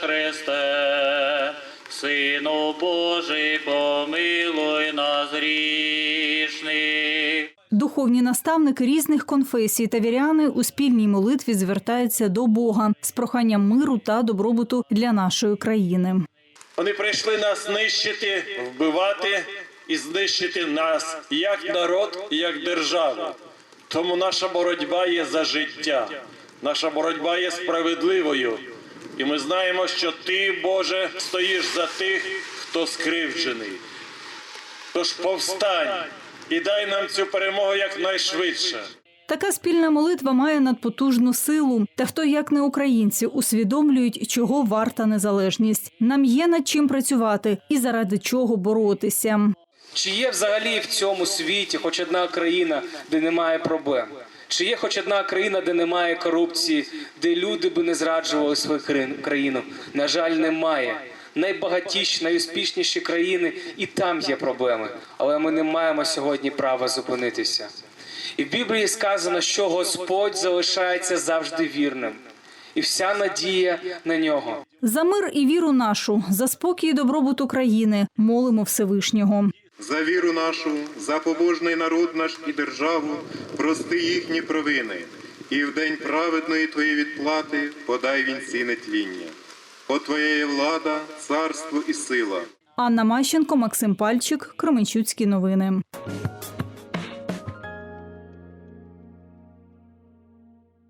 Христе, Сину Божий, помилуй нас грішних. Духовні наставники різних конфесій та віряни у спільній молитві звертаються до Бога з проханням миру та добробуту для нашої країни. Вони прийшли нас знищити, вбивати і знищити нас як народ, і як державу. Тому наша боротьба є за життя, наша боротьба є справедливою. І ми знаємо, що ти, Боже, стоїш за тих, хто скривджений. Тож повстань і дай нам цю перемогу якнайшвидше. Така спільна молитва має надпотужну силу. Та хто, як не українці, усвідомлюють, чого варта незалежність. Нам є над чим працювати і заради чого боротися. Чи є взагалі в цьому світі хоч одна країна, де немає проблем? Чи є хоч одна країна, де немає корупції, де люди би не зраджували свою країну? На жаль, немає. Найбагатіші, найуспішніші країни і там є проблеми, але ми не маємо сьогодні права зупинитися. І в Біблії сказано, що Господь залишається завжди вірним, і вся надія на нього. За мир і віру нашу, за спокій і добробут України молимо Всевишнього. За віру нашу, за побожний народ наш і державу, прости їхні провини, і в день праведної твоєї відплати подай вінці нетління. О Твоєї влада, царство і сила. Анна Мащенко, Максим Пальчик, Кременчуцькі новини.